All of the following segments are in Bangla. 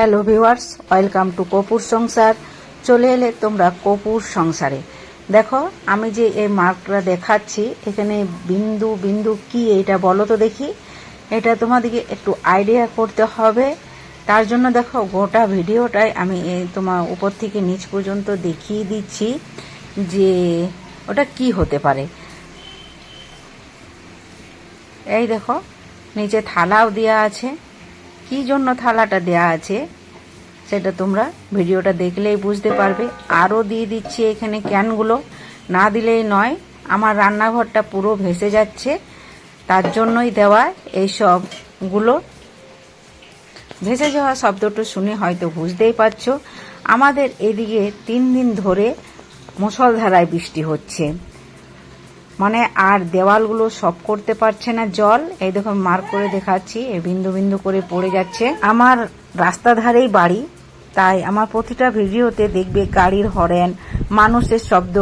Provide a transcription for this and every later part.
Hello viewers welcome to Kapoor সংসার চলে এলে তোমরা কপুর সংসারে দেখো, আমি যে এই মার্কটা দেখাচ্ছি, এখানে বিন্দু বিন্দু কি এটা বলো তো দেখি। এটা তোমাদেরকে একটু আইডিয়া করতে হবে। তার জন্য দেখো, গোটা ভিডিওটাই আমি তোমার উপর থেকে নিচ পর্যন্ত দেখিয়ে দিচ্ছি যে ওটা কি হতে পারে। এই দেখো, নিচে থালাও দেওয়া আছে। কি জন্য থালাটা দেয়া আছে, সেটা তোমরা ভিডিওটা দেখলেই বুঝতে পারবে। আরও দিয়ে দিচ্ছি এখানে ক্যানগুলো। না দিলেই নয়, আমার রান্নাঘরটা পুরো ভেসে যাচ্ছে। তার জন্যই দেওয়া এই সবগুলো। ভেসে যাওয়া শব্দটা শুনে হয়তো বুঝতেই পারছ। আমাদের এদিকে তিন দিন ধরে মুসলধারায় বৃষ্টি হচ্ছে। মানে আর দেওয়ালগুলো সব করতে পারছে না জল। এই দেখো মার্ক করে দেখাচ্ছি। এই বিন্দু বিন্দু করে পড়ে যাচ্ছে। আমার রাস্তা ধারেই বাড়ি, তাই আমার প্রতিটা ভিডিওতে দেখবে গাড়ির হরেন, মানুষের শব্দ,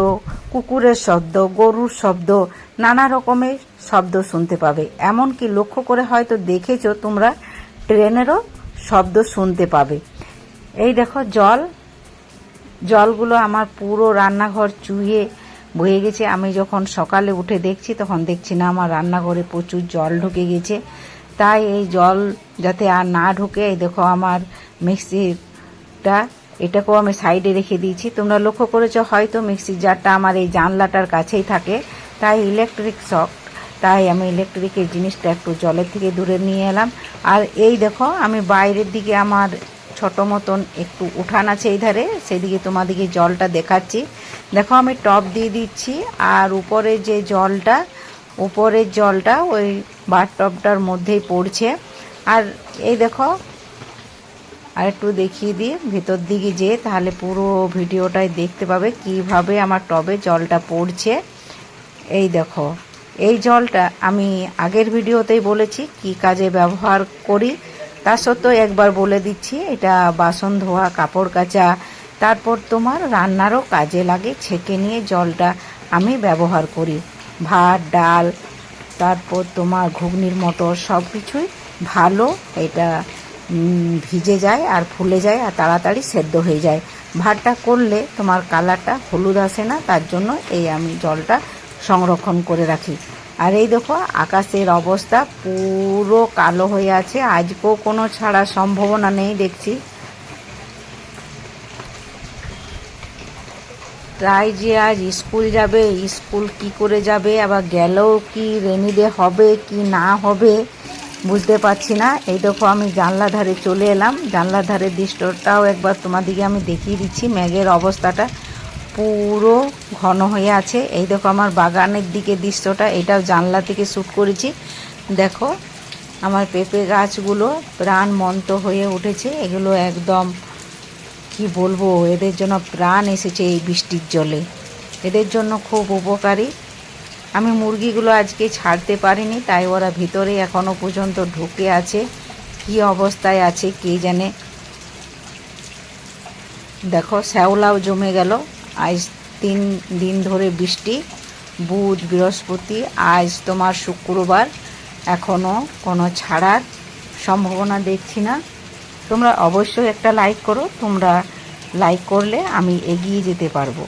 কুকুরের শব্দ, গরুর শব্দ, নানা রকমের শব্দ শুনতে পাবে। এমনকি লক্ষ্য করে হয়তো দেখেছ তোমরা, ট্রেনেরও শব্দ শুনতে পাবে। এই দেখো, জল। জলগুলো আমার পুরো রান্নাঘর চুইয়ে বয়ে গেছে। আমি যখন সকালে উঠে দেখছি, তখন দেখছি না, আমার রান্নাঘরে প্রচুর জল ঢুকে গেছে। তাই এই জল যাতে আর না ঢুকে, এই দেখো আমার মিক্সিটা, এটাকেও আমি সাইডে রেখে দিয়েছি। তোমরা লক্ষ্য করেছ, হয়তো মিক্সির জারটা আমার এই জানলাটার কাছেই থাকে। তাই ইলেকট্রিক শক, তাই আমি ইলেকট্রিকের জিনিসটা একটু জলের থেকে দূরে নিয়ে এলাম। আর এই দেখো, আমি বাইরের দিকে আমার ছোট মতন একটু উঠান আছে এই ধারে সেদিকে তোমাদিকে জলটা দেখাচ্ছি। দেখো আমি টপ দিয়ে দিচ্ছি, আর উপরে যে জলটা, উপরের জলটা ওই বার টপটার মধ্যেই পড়ছে। আর এই দেখো আর একটু দেখিয়ে দিই, ভেতর দিকে যে তাহলে পুরো ভিডিওটাই দেখতে পাবে কীভাবে আমার টবে জলটা পড়ছে। এই দেখো, এই জলটা আমি আগের ভিডিওতেই বলেছি কি কাজে ব্যবহার করি। তা সত্ত্বেও একবার বলে দিচ্ছি, এটা বাসন, ধোয়া, কাপড় কাচা, তারপর তোমার রান্নারও কাজে লাগে, ছেঁকে নিয়ে জলটা আমি ব্যবহার করি। ভাত, ডাল, তারপর তোমার ঘুগনির মতো সব কিছুই ভালো, এটা ভিজে যায় আর ফুলে যায় আর তাড়াতাড়ি সেদ্ধ হয়ে যায়। ভাতটা করলে তোমার কালারটা হলুদ আসে না, তার জন্য এই আমি জলটা সংরক্ষণ করে রাখি। আর এই দেখো, আকাশের অবস্থা পুরো কালো হয়ে আছে। আজকেও কোনো ছাড়ার সম্ভাবনা নেই, দেখছি। তাই যে আজ স্কুল যাবে, স্কুল কি করে যাবে, আবার গেলেও কি রেনি ডে হবে, কি না হবে, বুঝতে পারছি না। এই দেখো, আমি জানলা ধারে চলে এলাম। জানলা ধারে দৃষ্টটাও একবার তোমাদিকে আমি দেখিয়ে দিচ্ছি, মেঘের অবস্থাটা। পুরো ঘন হয়ে আছে। এই দেখো আমার বাগানের দিকে দৃশ্যটা, এটাও জানলা থেকে শ্যুট করেছি। দেখো আমার পেঁপে গাছগুলো প্রাণ মন্ত হয়ে উঠেছে। এগুলো একদম, কি বলব, এদের জন্য প্রাণ এসেছে এই বৃষ্টির জলে। এদের জন্য খুব উপকারী। আমি মুরগিগুলো আজকে ছাড়তে পারিনি, তাই ওরা ভিতরে এখনও পর্যন্ত ঢুকে আছে। কি অবস্থায় আছে কে জানে? দেখো শ্যাওলাও জমে গেল। আজ তিন দিন ধরে বৃষ্টি, বুধ, বৃহস্পতি, আজ তোমার শুক্রবার এখনও কোনো ছাড়ার সম্ভাবনা দেখছি না। তোমরা অবশ্যই একটা লাইক করো, তোমরা লাইক করলে আমি এগিয়ে যেতে পারব।